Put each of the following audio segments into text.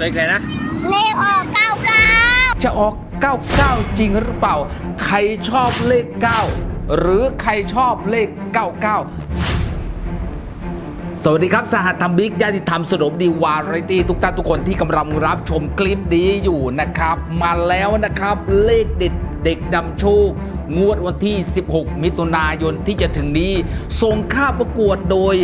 เลขอะไรนะ เลขออกเก้าเก้าจะออก 99 จริงหรือเปล่า ใครชอบเลข 9 หรือใครชอบเลข 99สวัสดีครับ สหัสธรรมบิ๊กญาติธรรมสนมดีวาไรตี้ทุกท่านทุกคนที่กำลังรับชมคลิปนี้อยู่นะครับ มาแล้วนะครับเลขเด็ดเด็กนำโชค งวดวันที่ 16 มิถุนายนที่จะถึงนี้ส่งค่าประกวดโดย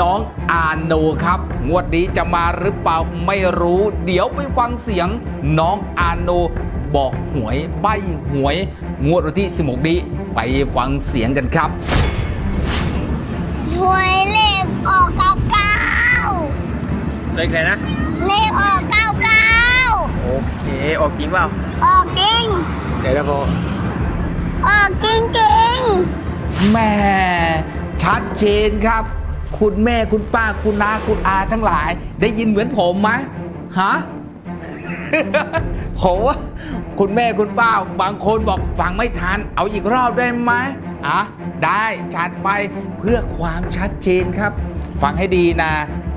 น้องอาโนครับ งวดนี้จะมาหรือเปล่าไม่รู้ เดี๋ยวไปฟังเสียงน้องอาโนบอกหวยใบหวย งวดวันที่ 16 นี้ไปฟังเสียงกันครับหวยเลขออกเก้าเก้าเลขอะไรนะ เลขออกเก้าเก้าโอเค ออกจริงเปล่า ออกจริง เดี๋ยวนะพอ ออกจริงจริงแม่ชัดเจนครับ คุณแม่คุณป้าคุณน้าคุณอาทั้งหลาย ได้ยินเหมือนผมไหมฮะผมว่าคุณแม่คุณป้าบางคนบอกฟังไม่ทัน เอาอีกรอบได้ไหมอะได้จัดไปเพื่อความชัดเจนครับ ฟังให้ดีนะ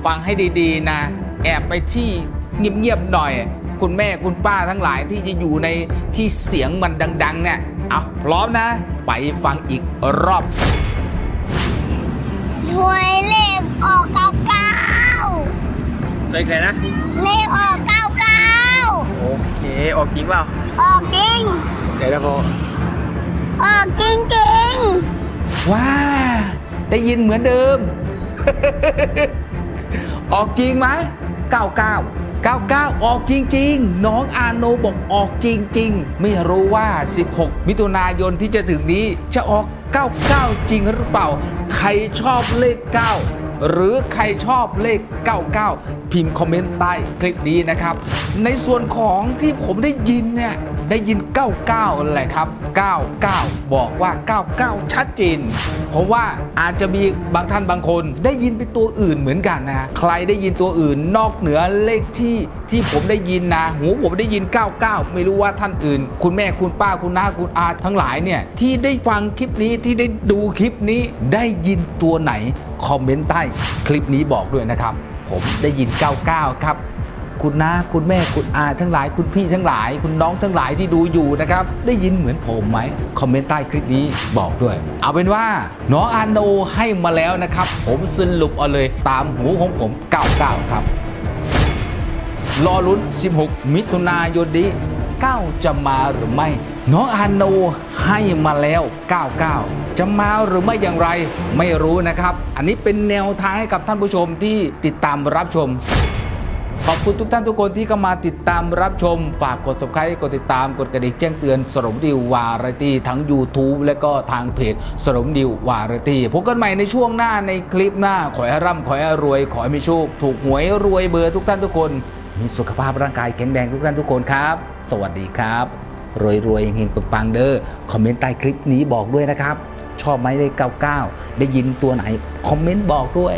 ฟังให้ดีๆนะ แอบไปที่เงียบๆหน่อย คุณแม่คุณป้าทั้งหลายที่จะอยู่ในที่เสียงมันดัง ๆ เนี่ยเอาพร้อมนะ ไปฟังอีกรอบๆหวยเลขออกเก้าเก้าเลขอะไรนะ เลขออกเก้าเก้าโอเค ออกจริงเปล่า ออกจริง เดี๋ยวนะพอออกจริงจริงว้า ได้ยินเหมือนเดิม ออกจริงไหม99 99 ออกจริง ๆ น้องอาโนบอกออกจริง ๆ ไม่รู้ว่า 16 มิถุนายนที่จะถึงนี้จะออก 99 จริงหรือเปล่า ใครชอบเลข 9หรือใครชอบเลข 99 พิมพ์คอมเมนต์ใต้คลิปนี้นะครับ ในส่วนของที่ผมได้ยินเนี่ย ได้ยิน 99แหละครับ 99 บอกว่า 99 ชัดเจนเพราะว่าอาจจะมีบางท่านบางคน ได้ยินเป็นตัวอื่นเหมือนกันนะใครได้ยินตัวอื่นนอกเหนือเลขที่ที่ผมได้ยินนะหูผมได้ยิน 99 ไม่รู้ว่าท่านอื่น คุณแม่คุณป้าคุณน้าคุณอาทั้งหลายเนี่ยที่ได้ฟังคลิปนี้ที่ได้ดูคลิปนี้ได้ยินตัวไหนคอมเมนต์ใต้คลิปนี้บอกด้วยนะครับ ผมได้ยิน 99 ครับ คุณน้าคุณแม่คุณอาทั้งหลาย คุณพี่ทั้งหลาย คุณน้องทั้งหลายที่ดูอยู่นะครับ ได้ยินเหมือนผมไหมคอมเมนต์ใต้คลิปนี้บอกด้วย เอาเป็นว่าน้องอาโนให้มาแล้วนะครับ ผมสรุปเอาเลยตามหูของผม99ครับรอลุ้น 16 มิถุนายนนี้9จะมาหรือไม่ น้องอาโนให้มาแล้ว 99 จะมาหรือไม่อย่างไร ไม่รู้นะครับ อันนี้เป็นแนวทางให้กับท่านผู้ชมที่ติดตามรับชม ขอบคุณทุกท่านทุกคนที่เข้ามาติดตามรับชม ฝากกด subscribe กดติดตามกดกระดิ่งแจ้งเตือนสรมดิววาไรตี้ทั้ง YouTube และก็ทางเพจสรมดิววาไรตี้พบกันใหม่ในช่วงหน้าในคลิปหน้า ขอให้ร่ำขอให้รวย ขอให้มีโชค ถูกหวยรวยเบอร์ทุกท่านทุกคน มีสุขภาพร่างกายแข็งแรงทุกท่านทุกคนครับ สวัสดีครับ รวยรวยเฮงๆปังๆเด้อคอมเมนต์ใต้คลิปนี้บอกด้วยนะครับ ชอบไหมเลข99 ได้ยินตัวไหนคอมเมนต์บอกด้วย